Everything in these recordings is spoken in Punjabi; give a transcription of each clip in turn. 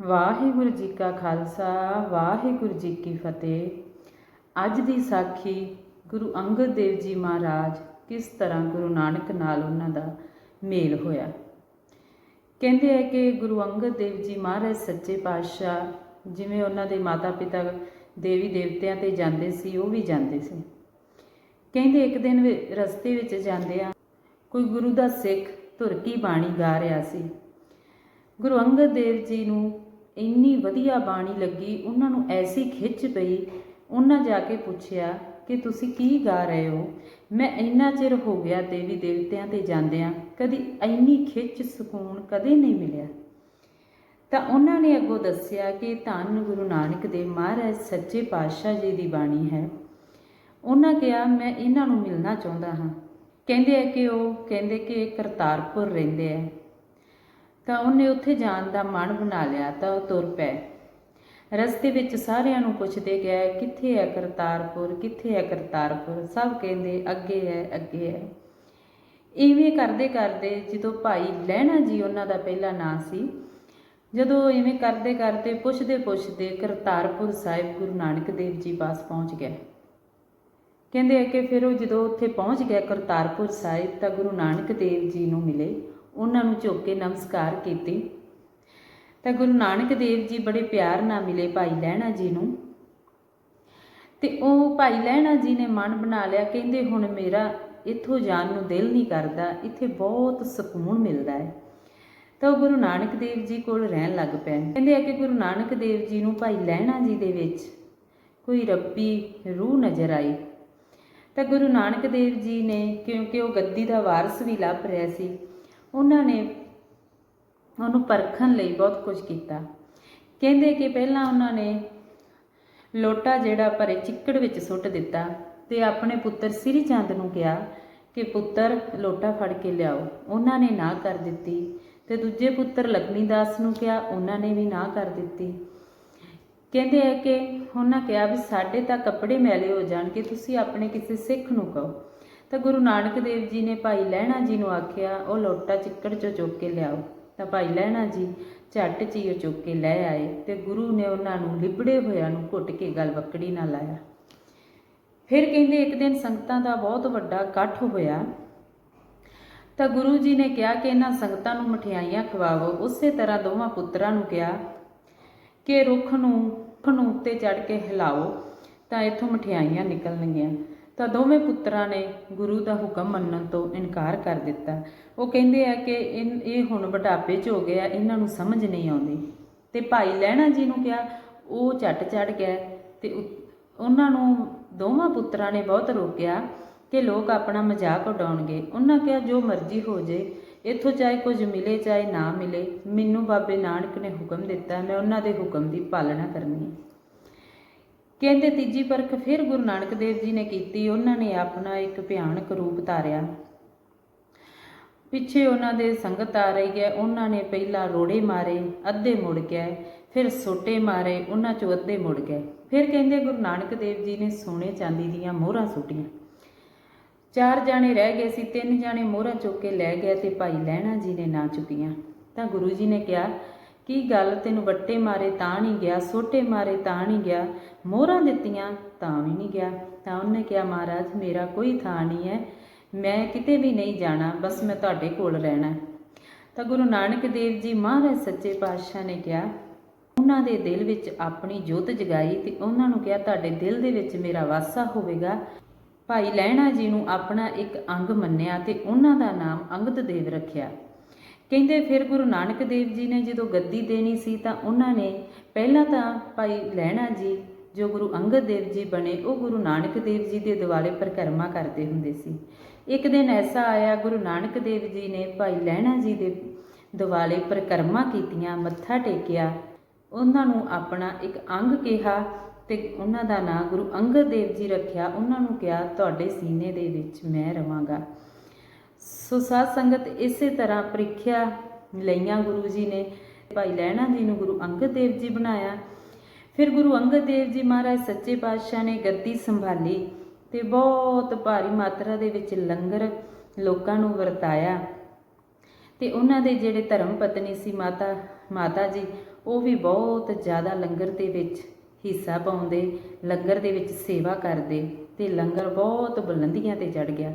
ਵਾਹਿਗੁਰੂ ਜੀ ਕਾ ਖਾਲਸਾ, ਵਾਹਿਗੁਰੂ ਜੀ ਕੀ ਫਤਿਹ। ਅੱਜ ਦੀ ਸਾਖੀ ਗੁਰੂ ਅੰਗਦ ਦੇਵ ਜੀ ਮਹਾਰਾਜ ਕਿਸ ਤਰ੍ਹਾਂ ਗੁਰੂ ਨਾਨਕ ਨਾਲ ਉਹਨਾਂ ਦਾ ਮੇਲ ਹੋਇਆ। ਕਹਿੰਦੇ ਹੈ ਕਿ ਗੁਰੂ ਅੰਗਦ ਦੇਵ ਜੀ ਮਹਾਰਾਜ ਸੱਚੇ ਪਾਤਸ਼ਾਹ, ਜਿਵੇਂ ਉਹਨਾਂ ਦੇ ਮਾਤਾ ਪਿਤਾ ਦੇਵੀ ਦੇਵਤਿਆਂ ਤੇ ਜਾਂਦੇ ਸੀ, ਉਹ ਵੀ ਜਾਂਦੇ ਸੀ। ਕਹਿੰਦੇ ਇੱਕ ਦਿਨ ਰਸਤੇ ਵਿੱਚ ਜਾਂਦਿਆਂ ਕੋਈ ਗੁਰੂ ਦਾ ਸਿੱਖ ਧੁਰ ਕੀ ਬਾਣੀ ਗਾ ਰਿਹਾ ਸੀ। ਗੁਰੂ ਅੰਗਦ ਦੇਵ ਜੀ ਨੂੰ ਇੰਨੀ ਵਧੀਆ ਬਾਣੀ ਲੱਗੀ, ਉਹਨਾਂ ਨੂੰ ਐਸੀ ਖਿੱਚ ਪਈ। ਉਹਨਾਂ ਜਾ ਕੇ ਪੁੱਛਿਆ ਕਿ ਤੁਸੀਂ ਕੀ ਗਾ ਰਹੇ ਹੋ? ਮੈਂ ਇੰਨਾ ਚਿਰ ਹੋ ਗਿਆ ਦੇਵੀ ਦੇਵਤਿਆਂ ਤੇ ਜਾਂਦਿਆਂ, ਕਦੀ ਇੰਨੀ ਖਿੱਚ ਸਕੂਨ ਕਦੇ ਨਹੀਂ ਮਿਲਿਆ। ਤਾਂ ਉਹਨਾਂ ਨੇ ਅੱਗੋਂ ਦੱਸਿਆ ਕਿ ਧੰਨ ਗੁਰੂ ਨਾਨਕ ਦੇਵ ਮਹਾਰਾਜ, ਸੱਚੇ ਪਾਤਸ਼ਾਹ ਜੀ ਦੀ ਬਾਣੀ ਹੈ। ਉਹਨਾਂ ਕਿਹਾ, ਮੈਂ ਇਹਨਾਂ ਨੂੰ ਮਿਲਣਾ ਚਾਹੁੰਦਾ ਹਾਂ। ਕਹਿੰਦੇ ਆ ਕਿ ਉਹ, ਕਹਿੰਦੇ ਕਿ ਕਰਤਾਰਪੁਰ ਰਹਿੰਦੇ ਆ। ਤਾਂ ਉਹਨੇ ਉੱਥੇ ਜਾਣ ਦਾ ਮਨ ਬਣਾ ਲਿਆ ਤਾਂ ਉਹ ਤੁਰ ਪਏ। ਰਸਤੇ ਵਿੱਚ ਸਾਰਿਆਂ ਨੂੰ ਪੁੱਛਦੇ ਗਏ, ਕਿੱਥੇ ਹੈ ਕਰਤਾਰਪੁਰ? ਕਿੱਥੇ ਹੈ ਕਰਤਾਰਪੁਰ? ਸਭ ਕਹਿੰਦੇ, ਅੱਗੇ ਹੈ ਅੱਗੇ ਹੈ ਇਵੇਂ ਕਰਦੇ ਕਰਦੇ ਜਦੋਂ ਭਾਈ ਲਹਿਣਾ ਜੀ ਉਹਨਾਂ ਦਾ ਪਹਿਲਾ ਨਾਂ ਸੀ, ਜਦੋਂ ਇਵੇਂ ਕਰਦੇ ਕਰਦੇ ਪੁੱਛਦੇ ਪੁੱਛਦੇ ਕਰਤਾਰਪੁਰ ਸਾਹਿਬ ਗੁਰੂ ਨਾਨਕ ਦੇਵ ਜੀ ਪਾਸ ਪਹੁੰਚ ਗਏ। ਕਹਿੰਦੇ ਆ ਕਿ ਫਿਰ ਉਹ ਜਦੋਂ ਉੱਥੇ ਪਹੁੰਚ ਗਿਆ ਕਰਤਾਰਪੁਰ ਸਾਹਿਬ ਤਾਂ ਗੁਰੂ ਨਾਨਕ ਦੇਵ ਜੀ ਨੂੰ ਮਿਲੇ। ਉਹਨਾਂ ਨੂੰ ਝੁੱਕ ਕੇ ਨਮਸਕਾਰ ਕੀਤੀ। ਤਾਂ ਗੁਰੂ ਨਾਨਕ ਦੇਵ ਜੀ ਬੜੇ ਪਿਆਰ ਨਾਲ ਮਿਲੇ ਭਾਈ ਲਹਿਣਾ ਜੀ ਨੂੰ। ਤੇ ਉਹ ਭਾਈ ਲਹਿਣਾ ਜੀ ਨੇ ਮਨ ਬਣਾ ਲਿਆ, ਕਹਿੰਦੇ ਹੁਣ ਮੇਰਾ ਇੱਥੋਂ ਜਾਣ ਨੂੰ ਦਿਲ ਨਹੀਂ ਕਰਦਾ, ਇੱਥੇ ਬਹੁਤ ਸਕੂਨ ਮਿਲਦਾ ਹੈ। ਤਾਂ ਉਹ ਗੁਰੂ ਨਾਨਕ ਦੇਵ ਜੀ ਕੋਲ ਰਹਿਣ ਲੱਗ ਪਏ ਕਹਿੰਦੇ ਆ ਕਿ ਗੁਰੂ ਨਾਨਕ ਦੇਵ ਜੀ ਨੂੰ ਭਾਈ ਲਹਿਣਾ ਜੀ ਦੇ ਵਿੱਚ ਕੋਈ ਰੱਬੀ ਰੂਹ ਨਜ਼ਰ ਆਈ ਤਾਂ ਗੁਰੂ ਨਾਨਕ ਦੇਵ ਜੀ ਨੇ ਕਿਉਂਕਿ ਉਹ ਗੱਦੀ ਦਾ ਵਾਰਸ ਵੀ ਲੱਭ ਰਿਹਾ ਸੀ ਉਹਨਾਂ ਨੇ ਉਹਨੂੰ ਪਰਖਣ ਲਈ ਬਹੁਤ ਕੁਝ ਕੀਤਾ। ਕਹਿੰਦੇ ਕਿ ਪਹਿਲਾਂ ਉਹਨਾਂ ਨੇ ਲੋਟਾ ਜਿਹੜਾ ਭਰੇ ਚਿੱਕੜ ਵਿੱਚ ਸੁੱਟ ਦਿੱਤਾ ਤੇ ਆਪਣੇ ਪੁੱਤਰ ਸ੍ਰੀ ਚੰਦ ਨੂੰ ਕਿਹਾ ਕਿ ਪੁੱਤਰ ਲੋਟਾ ਫੜ ਕੇ ਲਿਆਓ। ਉਹਨਾਂ ਨੇ ਨਾ ਕਰ ਦਿੱਤੀ ਤੇ ਦੂਜੇ ਪੁੱਤਰ ਲਖਮੀ ਦਾਸ ਨੂੰ ਕਿਹਾ, ਉਹਨਾਂ ਨੇ ਵੀ ਨਾ ਕਰ ਦਿੱਤੀ। ਕਹਿੰਦੇ ਆ ਕਿ ਉਹਨਾਂ ਕਿਹਾ ਵੀ ਸਾਡੇ ਤਾਂ ਕੱਪੜੇ ਮੈਲੇ ਹੋ ਜਾਣਗੇ, ਤੁਸੀਂ ਆਪਣੇ ਕਿਸੇ ਸਿੱਖ ਨੂੰ ਕਹੋ। ਤਾਂ ਗੁਰੂ ਨਾਨਕ ਦੇਵ ਜੀ ਨੇ ਭਾਈ ਲਹਿਣਾ ਜੀ ਨੂੰ ਆਖਿਆ, ਉਹ ਲੋਟਾ ਚਿੱਕੜ ਚੋਂ ਚੁੱਕ ਕੇ ਲਿਆਓ। ਤਾਂ ਭਾਈ ਲਹਿਣਾ ਜੀ ਝੱਟ ਚ ਹੀ ਉਹ ਚੁੱਕ ਕੇ ਲੈ ਆਏ ਤੇ ਗੁਰੂ ਨੇ ਉਹਨਾਂ ਨੂੰ ਲਿਬੜੇ ਹੋਇਆਂ ਨੂੰ ਘੁੱਟ ਕੇ ਗਲ ਵਕੜੀ ਨਾਲ ਲਾਇਆ। ਫਿਰ ਕਹਿੰਦੇ ਇੱਕ ਦਿਨ ਸੰਗਤਾਂ ਦਾ ਬਹੁਤ ਵੱਡਾ ਇਕੱਠ ਹੋਇਆ। ਤਾਂ ਗੁਰੂ ਜੀ ਨੇ ਕਿਹਾ ਕਿ ਇਹਨਾਂ ਸੰਗਤਾਂ ਨੂੰ ਮਠਿਆਈਆਂ ਖਵਾਵੋ। ਉਸੇ ਤਰ੍ਹਾਂ ਦੋਵਾਂ ਪੁੱਤਰਾਂ ਨੂੰ ਕਿਹਾ ਕਿ ਰੁੱਖ ਨੂੰ ਰੁੱਖ ਨੂੰ ਉੱਤੇ ਚੜ ਕੇ ਹਿਲਾਓ, ਤਾਂ ਇੱਥੋਂ ਮਠਿਆਈਆਂ ਨਿਕਲਣਗੀਆਂ। ਤਾਂ ਦੋਵੇਂ ਪੁੱਤਰਾਂ ਨੇ ਗੁਰੂ ਦਾ ਹੁਕਮ ਮੰਨਣ ਤੋਂ ਇਨਕਾਰ ਕਰ ਦਿੱਤਾ। ਉਹ ਕਹਿੰਦੇ ਆ ਕਿ ਇਨ- ਇਹ ਹੁਣ ਬੁਢਾਪੇ 'ਚ ਹੋ ਗਿਆ, ਇਹਨਾਂ ਨੂੰ ਸਮਝ ਨਹੀਂ ਆਉਂਦੀ। ਤੇ ਭਾਈ ਲਹਿਣਾ ਜੀ ਨੂੰ ਕਿਹਾ, ਉਹ ਝਟ ਚੜ ਗਿਆ ਤੇ ਉ- ਉਹਨਾਂ ਨੂੰ ਦੋਵਾਂ ਪੁੱਤਰਾਂ ਨੇ ਬਹੁਤ ਰੋਕਿਆ ਕਿ ਲੋਕ ਆਪਣਾ ਮਜ਼ਾਕ ਉਡਾਉਣਗੇ। ਉਹਨਾਂ ਕਿਹਾ, ਜੋ ਮਰਜ਼ੀ ਹੋ ਜੇ, ਇੱਥੋਂ ਚਾਹੇ ਕੁਝ ਮਿਲੇ, ਚਾਹੇ ਨਾ ਮਿਲੇ, ਮੈਨੂੰ ਬਾਬੇ ਨਾਨਕ ਨੇ ਹੁਕਮ ਦਿੱਤਾ, ਮੈਂ ਉਹਨਾਂ ਦੇ ਹੁਕਮ ਦੀ ਪਾਲਣਾ ਕਰਨੀ ਹੈ। ਕਹਿੰਦੇ ਤੀਜੀ ਪਰਖ ਫਿਰ ਗੁਰੂ ਨਾਨਕ ਦੇਵ ਜੀ ਨੇ ਕੀਤੀ, ਉਹਨਾਂ ਨੇ ਆਪਣਾ ਇੱਕ ਭਿਆਨਕ ਰੂਪ ਧਾਰਿਆ। ਪਿੱਛੇ ਉਹਨਾਂ ਦੇ ਸੰਗਤ ਆ ਰਹੀ ਹੈ, ਉਹਨਾਂ ਨੇ ਪਹਿਲਾਂ ਰੋੜੇ ਮਾਰੇ, ਅੱਧੇ ਮੁੜ ਗਏ ਫਿਰ ਸੋਟੇ ਮਾਰੇ, ਉਹਨਾਂ ਚੋਂ ਅੱਧੇ ਮੁੜ ਗਏ ਫਿਰ ਕਹਿੰਦੇ ਗੁਰੂ ਨਾਨਕ ਦੇਵ ਜੀ ਨੇ ਸੋਨੇ ਚਾਂਦੀ ਦੀਆਂ ਮੋਹਰਾਂ ਸੁੱਟੀਆਂ। ਚਾਰ ਜਾਣੇ ਰਹਿ ਗਏ ਸੀ, ਤਿੰਨ ਜਾਣੇ ਮੋਹਰਾਂ ਚੁੱਕ ਕੇ ਲੈ ਗਏ ਤੇ ਭਾਈ ਲਹਿਣਾ ਜੀ ਨੇ ਨਾ ਚੁੱਕੀਆਂ। ਤਾਂ ਗੁਰੂ ਜੀ ਨੇ ਕਿਹਾ ਕੀ ਗੱਲ ਤੈਨੂੰ ਵੱਟੇ ਮਾਰੇ ਤਾਂ ਨਹੀਂ ਗਿਆ, ਸੋਟੇ ਮਾਰੇ ਤਾਂ ਨਹੀਂ ਗਿਆ, ਮੋਹਰਾਂ ਦਿੱਤੀਆਂ ਤਾਂ ਵੀ ਨਹੀਂ ਗਿਆ। ਤਾਂ ਉਹਨੇ ਕਿਹਾ, ਮਹਾਰਾਜ, ਮੇਰਾ ਕੋਈ ਥਾਂ ਨਹੀਂ ਹੈ, ਮੈਂ ਕਿਤੇ ਵੀ ਨਹੀਂ ਜਾਣਾ, ਬਸ ਮੈਂ ਤੁਹਾਡੇ ਕੋਲ ਰਹਿਣਾ ਤਾਂ ਗੁਰੂ ਨਾਨਕ ਦੇਵ ਜੀ ਮਹਾਰਾਜ ਸੱਚੇ ਪਾਤਸ਼ਾਹ ਨੇ ਕਿਹਾ, ਉਹਨਾਂ ਦੇ ਦਿਲ ਵਿੱਚ ਆਪਣੀ ਜੋਤ ਜਗਾਈ ਤੇ ਉਹਨਾਂ ਨੂੰ ਕਿਹਾ, ਤੁਹਾਡੇ ਦਿਲ ਦੇ ਵਿੱਚ ਮੇਰਾ ਵਾਸਾ ਹੋਵੇਗਾ। ਭਾਈ ਲਹਿਣਾ ਜੀ ਨੂੰ ਆਪਣਾ ਇੱਕ ਅੰਗ ਮੰਨਿਆ ਤੇ ਉਹਨਾਂ ਦਾ ਨਾਮ ਅੰਗਦ ਦੇਵ ਰੱਖਿਆ। ਕਹਿੰਦੇ ਫਿਰ ਗੁਰੂ ਨਾਨਕ ਦੇਵ ਜੀ ਨੇ ਜਦੋਂ ਗੱਦੀ ਦੇਣੀ ਸੀ ਤਾਂ ਉਹਨਾਂ ਨੇ ਪਹਿਲਾਂ ਤਾਂ ਭਾਈ ਲਹਿਣਾ ਜੀ, ਜੋ ਗੁਰੂ ਅੰਗਦ ਦੇਵ ਜੀ ਬਣੇ, ਉਹ ਗੁਰੂ ਨਾਨਕ ਦੇਵ ਜੀ ਦੇ ਦਿਵਾਲੇ ਪਰਿਕਰਮਾ ਕਰਦੇ ਹੁੰਦੇ ਸੀ। ਇੱਕ ਦਿਨ ਐਸਾ ਆਇਆ, ਗੁਰੂ ਨਾਨਕ ਦੇਵ ਜੀ ਨੇ ਭਾਈ ਲਹਿਣਾ ਜੀ ਦੇ ਦਿਵਾਲੇ ਪਰਿਕਰਮਾ ਕੀਤੀਆਂ, ਮੱਥਾ ਟੇਕਿਆ। ਉਹਨਾਂ ਨੂੰ ਆਪਣਾ ਇੱਕ ਅੰਗ ਕਿਹਾ ਤੇ ਉਹਨਾਂ ਦਾ ਨਾਂ ਗੁਰੂ ਅੰਗਦ ਦੇਵ ਜੀ ਰੱਖਿਆ। ਉਹਨਾਂ ਨੂੰ ਕਿਹਾ, ਤੁਹਾਡੇ ਸੀਨੇ ਦੇ ਵਿੱਚ ਮੈਂ ਰਵਾਂਗਾ। ਸੋ ਸਾਧ ਸੰਗਤ ਇਸੇ ਤਰ੍ਹਾਂ ਪ੍ਰੀਖਿਆ ਲਈਆਂ ਗੁਰੂ ਜੀ ਨੇ। ਭਾਈ ਲਹਿਣਾ ਜੀ ਨੂੰ ਗੁਰੂ ਅੰਗਦ ਦੇਵ ਜੀ ਬਣਾਇਆ। ਫਿਰ ਗੁਰੂ ਅੰਗਦ ਦੇਵ ਜੀ ਮਹਾਰਾਜ ਸੱਚੇ ਪਾਤਸ਼ਾਹ ਨੇ ਗੱਦੀ ਸੰਭਾਲੀ ਤੇ ਬਹੁਤ ਭਾਰੀ ਮਾਤਰਾ ਦੇ ਵਿੱਚ ਲੰਗਰ ਲੋਕਾਂ ਨੂੰ ਵਰਤਾਇਆ। ਤੇ ਉਹਨਾਂ ਦੇ ਜਿਹੜੇ ਧਰਮ ਪਤਨੀ ਸੀ ਮਾਤਾ ਮਾਤਾ ਜੀ, ਉਹ ਵੀ ਬਹੁਤ ਜ਼ਿਆਦਾ ਲੰਗਰ ਦੇ ਵਿੱਚ ਹਿੱਸਾ ਪਾਉਂਦੇ, ਲੰਗਰ ਦੇ ਵਿੱਚ ਸੇਵਾ ਕਰਦੇ ਤੇ ਲੰਗਰ ਬਹੁਤ ਬੁਲੰਦੀਆਂ ਤੇ ਚੜ ਗਿਆ।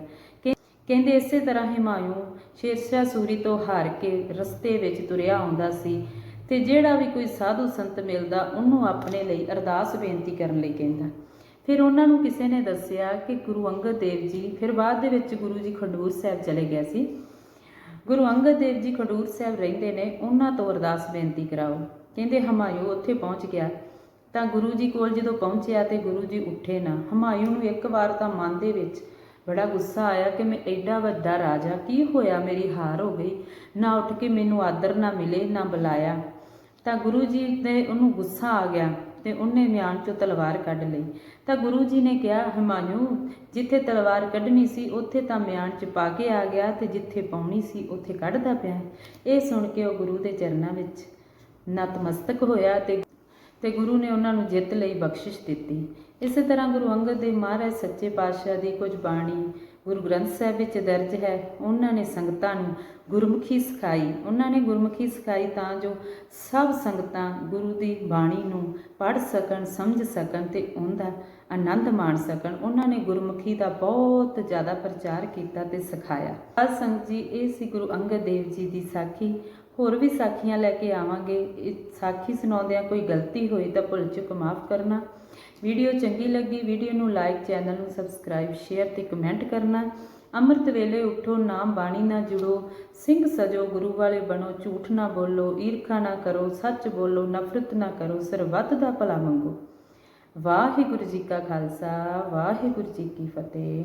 ਕਹਿੰਦੇ ਇਸੇ ਤਰ੍ਹਾਂ ਹਿਮਾਯੂ ਸ਼ੇਰਸ਼ਾਹ ਸੂਰੀ ਤੋਂ ਹਾਰ ਕੇ ਰਸਤੇ ਵਿੱਚ ਤੁਰਿਆ ਆਉਂਦਾ ਸੀ ਤੇ ਜਿਹੜਾ ਵੀ ਕੋਈ ਸਾਧੂ ਸੰਤ ਮਿਲਦਾ, ਉਹਨੂੰ ਆਪਣੇ ਲਈ ਅਰਦਾਸ ਬੇਨਤੀ ਕਰਨ ਲਈ ਕਹਿੰਦਾ। ਫਿਰ ਉਹਨਾਂ ਨੂੰ ਕਿਸੇ ਨੇ ਦੱਸਿਆ ਕਿ ਗੁਰੂ ਅੰਗਦ ਦੇਵ ਜੀ, ਫਿਰ ਬਾਅਦ ਦੇ ਵਿੱਚ ਗੁਰੂ ਜੀ ਖਡੂਰ ਸਾਹਿਬ ਚਲੇ ਗਏ ਸੀ। ਗੁਰੂ ਅੰਗਦ ਦੇਵ ਜੀ ਖਡੂਰ ਸਾਹਿਬ ਰਹਿੰਦੇ ਨੇ, ਉਹਨਾਂ ਤੋਂ ਅਰਦਾਸ ਬੇਨਤੀ ਕਰਾਓ। ਕਹਿੰਦੇ ਹਮਾਯੂ ਉੱਥੇ ਪਹੁੰਚ ਗਿਆ। ਤਾਂ ਗੁਰੂ ਜੀ ਕੋਲ ਜਦੋਂ ਪਹੁੰਚਿਆ ਤੇ ਗੁਰੂ ਜੀ ਉੱਠੇ ਨਾ ਹਮਾਯੂ ਨੂੰ ਇੱਕ ਵਾਰ ਤਾਂ ਮਨ ਦੇ ਵਿੱਚ ਬੜਾ ਗੁੱਸਾ ਆਇਆ ਕਿ ਮੈਂ ਐਡਾ ਵੱਡਾ ਰਾਜਾ, ਕੀ ਹੋਇਆ? ਮੇਰੀ ਹਾਰ ਹੋ ਗਈ। ਨਾ ਉੱਠ ਕੇ ਮੈਨੂੰ ਆਦਰ ਨਾ ਮਿਲੇ, ਨਾ ਬੁਲਾਇਆ। ਤਾਂ ਗੁਰੂ ਜੀ ਦੇ ਉਹਨੂੰ ਗੁੱਸਾ ਆ ਗਿਆ ਤੇ ਉਹਨੇ ਮਿਆਨ ਚੋਂ ਤਲਵਾਰ ਕੱਢ ਲਈ। ਤਾਂ ਗੁਰੂ ਜੀ ਨੇ ਕਿਹਾ, ਹਿਮਾਯੂ, ਜਿੱਥੇ ਤਲਵਾਰ ਕੱਢਣੀ ਸੀ, ਉੱਥੇ ਤਾਂ ਮਿਆਨ ਚ ਪਾ ਕੇ ਆ ਗਿਆ ਤੇ ਜਿੱਥੇ ਪਾਉਣੀ ਸੀ, ਉੱਥੇ ਕੱਢਦਾ ਪਿਆ ਇਹ ਸੁਣ ਕੇ ਉਹ ਗੁਰੂ ਦੇ ਚਰਨਾਂ ਵਿੱਚ ਨਤਮਸਤਕ ਹੋਇਆ ਤੇ ਤੇ ਗੁਰੂ ਨੇ ਉਹਨਾਂ ਨੂੰ ਜਿੱਤ ਲਈ ਬਖਸ਼ਿਸ਼ ਦਿੱਤੀ। ਇਸੇ ਤਰ੍ਹਾਂ ਗੁਰੂ ਅੰਗਦ ਦੇਵ ਮਹਾਰਾਜ ਸੱਚੇ ਪਾਤਸ਼ਾਹ ਦੀ ਕੁਝ ਬਾਣੀ ਗੁਰੂ ਗ੍ਰੰਥ ਸਾਹਿਬ ਵਿੱਚ ਦਰਜ ਹੈ। ਉਹਨਾਂ ਨੇ ਸੰਗਤਾਂ ਨੂੰ ਗੁਰਮੁਖੀ ਸਿਖਾਈ। ਉਹਨਾਂ ਨੇ ਗੁਰਮੁਖੀ ਸਿਖਾਈ ਤਾਂ ਜੋ ਸਭ ਸੰਗਤਾਂ ਗੁਰੂ ਦੀ ਬਾਣੀ ਨੂੰ ਪੜ੍ਹ ਸਕਣ, ਸਮਝ ਸਕਣ ਤੇ ਉਹਦਾ ਆਨੰਦ ਮਾਣ ਸਕਣ। ਉਹਨਾਂ ਨੇ ਗੁਰਮੁਖੀ ਦਾ ਬਹੁਤ ਜ਼ਿਆਦਾ ਪ੍ਰਚਾਰ ਕੀਤਾ ਤੇ ਸਿਖਾਇਆ। ਸਾਧ ਸੰਗਤ ਜੀ, ਇਹ ਸੀ ਗੁਰੂ ਅੰਗਦ ਦੇਵ ਜੀ ਦੀ ਸਾਖੀ। ਹੋਰ ਵੀ ਸਾਖੀਆਂ ਲੈ ਕੇ ਆਵਾਂਗੇ। ਇਹ ਸਾਖੀ ਸੁਣਾਉਂਦਿਆਂ ਕੋਈ ਗਲਤੀ ਹੋਈ ਤਾਂ ਭੁੱਲ ਚੁੱਕ ਮਾਫ ਕਰਨਾ। ਵੀਡੀਓ ਚੰਗੀ ਲੱਗੀ, ਵੀਡੀਓ ਨੂੰ ਲਾਈਕ ਚੈਨਲ ਨੂੰ ਸਬਸਕ੍ਰਾਈਬ ਸ਼ੇਅਰ ਤੇ ਕਮੈਂਟ ਕਰਨਾ। ਅੰਮ੍ਰਿਤ ਵੇਲੇ ਉਠੋ, ਨਾਮ ਬਾਣੀ ਨਾ ਜੁੜੋ। ਸਿੰਘ ਸਜੋ, ਗੁਰੂ ਵਾਲੇ ਬਣੋ। ਝੂਠ ਨਾ ਬੋਲੋ, ਈਰਖਾ ਨਾ ਕਰੋ, ਸੱਚ ਬੋਲੋ, ਨਫ਼ਰਤ ਨਾ ਕਰੋ ਸਰਬੱਤ ਦਾ ਭਲਾ ਮੰਗੋ। ਵਾਹਿਗੁਰੂ ਜੀ ਕਾ ਖਾਲਸਾ, ਵਾਹਿਗੁਰੂ ਜੀ ਕੀ ਫਤਿਹ।